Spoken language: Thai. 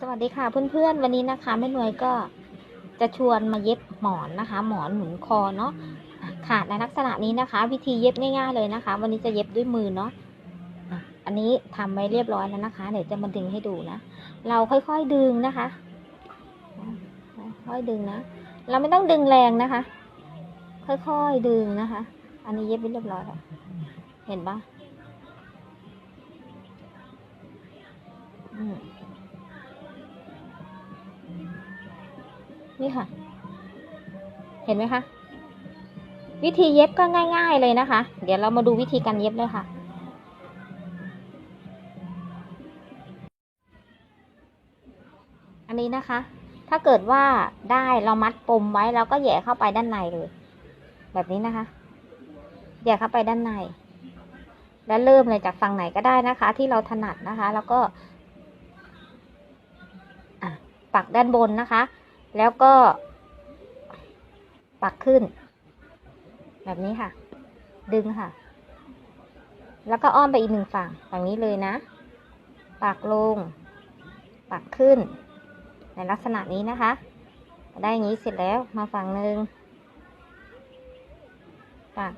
สวัสดีค่ะเพื่อนๆวันนี้นะคะแม่หน่วยก็จะชวนมาเย็บหมอนนะคะ หมอนหนุนคอเนาะอะค่ะในลักษณะนี้นะคะ วิธีเย็บง่ายๆเลยนะคะ วันนี้จะเย็บด้วยมือเนาะอันนี้ทำไว้เรียบร้อยแล้วนะคะ เดี๋ยวจะมาดึงให้ดูนะเราค่อยๆดึงนะคะ ค่อยๆดึงนะเราไม่ต้องดึงแรงนะคะ ค่อยๆดึงนะคะ อันนี้เย็บไปเรียบร้อยแล้วเห็นปะอืม นี่ค่ะ เห็นไหมคะ วิธีเย็บก็ง่าย ๆเลยนะคะ เดี๋ยวเรามาดูวิธีการเย็บเลยค่ะ อันนี้นะคะ ถ้าเกิดว่าได้เรามัดปมไว้เราก็แย่เข้าไปด้านในเลย แบบนี้นะคะ แย่เข้าไปด้านใน แล้วเริ่มเลยจากฝั่งไหนก็ได้นะคะ ที่เราถนัดนะคะ แล้วก็ปักด้านบนนะคะ แล้วก็ ปักขึ้น แบบนี้ค่ะ ดึงค่ะ แล้วก็อ้อมไปอีกหนึ่งฝั่งฝั่งนี้เลยนะ ปักลง ปักขึ้น ในลักษณะนี้นะคะได้อย่างนี้เสร็จแล้วมาฝั่งหนึ่งปัก